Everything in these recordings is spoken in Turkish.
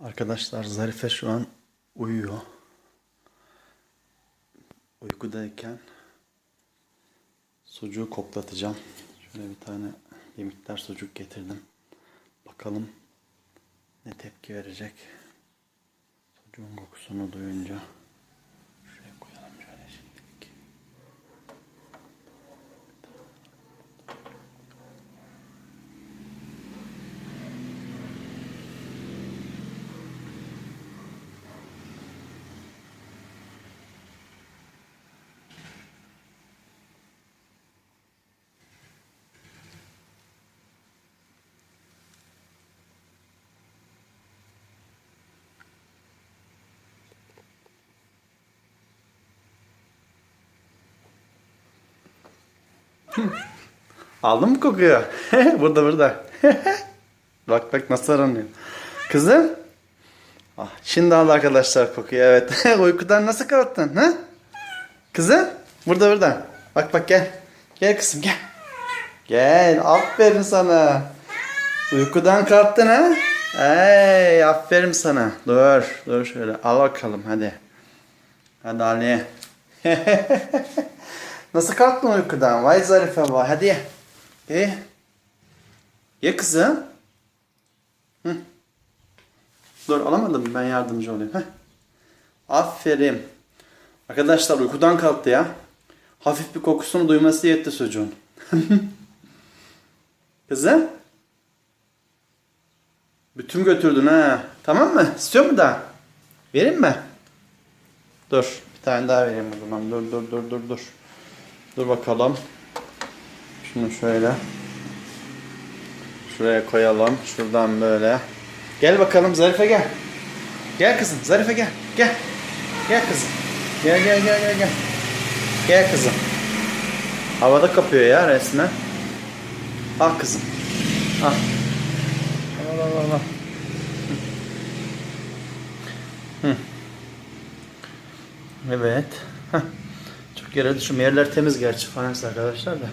Arkadaşlar Zarife şu an uyuyor. Uykudayken sucuğu koklatacağım. Şöyle bir tane bir miktar sucuk getirdim. Bakalım ne tepki verecek. Sucuğun kokusunu duyunca. Şuraya koyalım şöyle şimdilik. Aldın mı kokuyu? burada burada. bak bak nasıl aranıyor. Kızım. Ah, şimdi aldı arkadaşlar kokuyu evet. Uykudan nasıl kalktın? Ha? Kızım. Burada burada. Bak bak gel. Gel kızım gel. Gel. Aferin sana. Uykudan kalktın ha? Hey, aferin sana. Dur. Dur şöyle. Al bakalım hadi. Hadi Ali. Nasıl kalktın uykudan? Vay Zarife vay. Hadi. Ye. Ye kızım. Hı. Dur alamadım ben yardımcı olayım. Heh. Aferin. Arkadaşlar uykudan kalktı ya. Hafif bir kokusunu duyması yetti çocuğun. Kızım. Bütün götürdün ha. Tamam mı? İstiyor mu daha? Vereyim mi? Dur. Bir tane daha vereyim o zaman. Dur dur dur dur dur. Dur bakalım. Şunu şöyle. Şuraya koyalım. Şuradan böyle. Gel bakalım Zarife gel. Gel kızım. Zarife gel. Gel. Gel kızım. Gel gel gel gel gel. Gel kızım. Havada kapıyor ya resmen. Al kızım. Al. Al al al al. Hı. Evet. Heh. Yere düşüm. Yerler temiz gerçi fayans arkadaşlar da.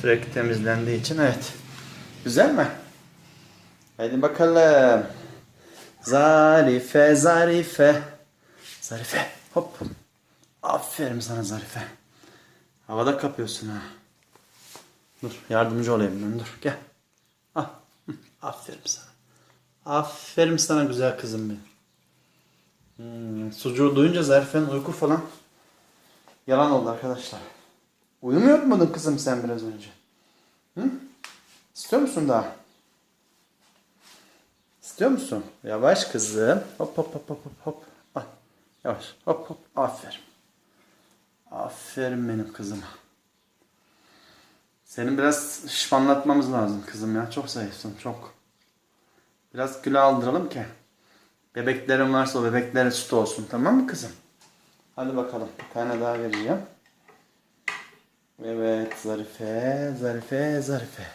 Sürekli temizlendiği için evet. Güzel mi? Haydi bakalım. Zarife, Zarife. Zarife, hop. Aferin sana Zarife. Havada kapıyorsun ha. Dur, yardımcı olayım dur. Gel. Al. Hı, Aferin sana. Aferin sana güzel kızım benim. Hmm, sucuğu duyunca Zarife'nin uyku falan yalan oldu arkadaşlar. Uyumuyor muydun kızım sen biraz önce? Hı? İstiyor musun daha? İstiyor musun? Yavaş kızım. Hop hop hop hop hop. Al. Yavaş. Hop hop. Aferin. Aferin benim kızıma. Senin biraz şişmanlatmamız lazım kızım ya. Çok zayıfsın çok. Biraz kilo aldıralım ki. Bebeklerin varsa o bebeklere süt olsun tamam mı kızım? Hadi bakalım bir tane daha vereceğim. Evet Zarife, Zarife, Zarife.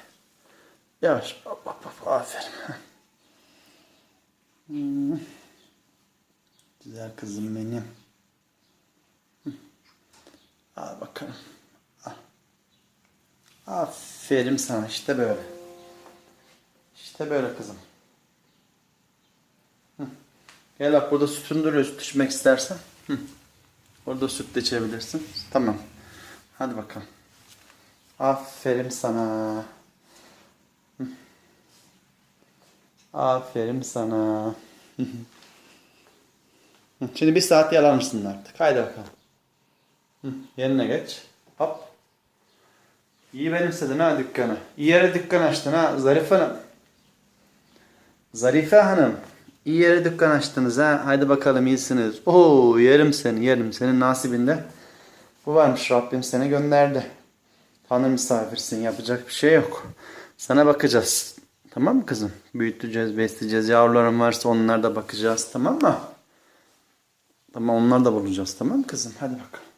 Yavaş hop hop hop aferin. Güzel kızım benim. Al bakalım. Al. Aferin sana işte böyle. İşte böyle kızım. Gel bak burada sütün duruyor süt içmek istersen. Hı. Orada süt de içebilirsin. Tamam. Hadi bakalım. Aferin sana. Aferin sana. Şimdi bir saat yalar mısın artık? Haydi bakalım. Yerine geç. Hop. İyi benimsedin ha dükkanı. İyi yere dükkan açtın ha Zarife Hanım. Zarife Hanım. İyi yere dükkan açtınız ha. Haydi bakalım iyisiniz. Oo yerim seni yerim. Senin nasibinde bu varmış. Rabbim seni gönderdi. Tanrı misafirsin. Yapacak bir şey yok. Sana bakacağız. Tamam mı kızım? Büyüteceğiz, besleyeceğiz. Yavrularım varsa onlara da bakacağız. Tamam mı? Tamam onlar da bulacağız. Tamam mı kızım? Hadi bakalım.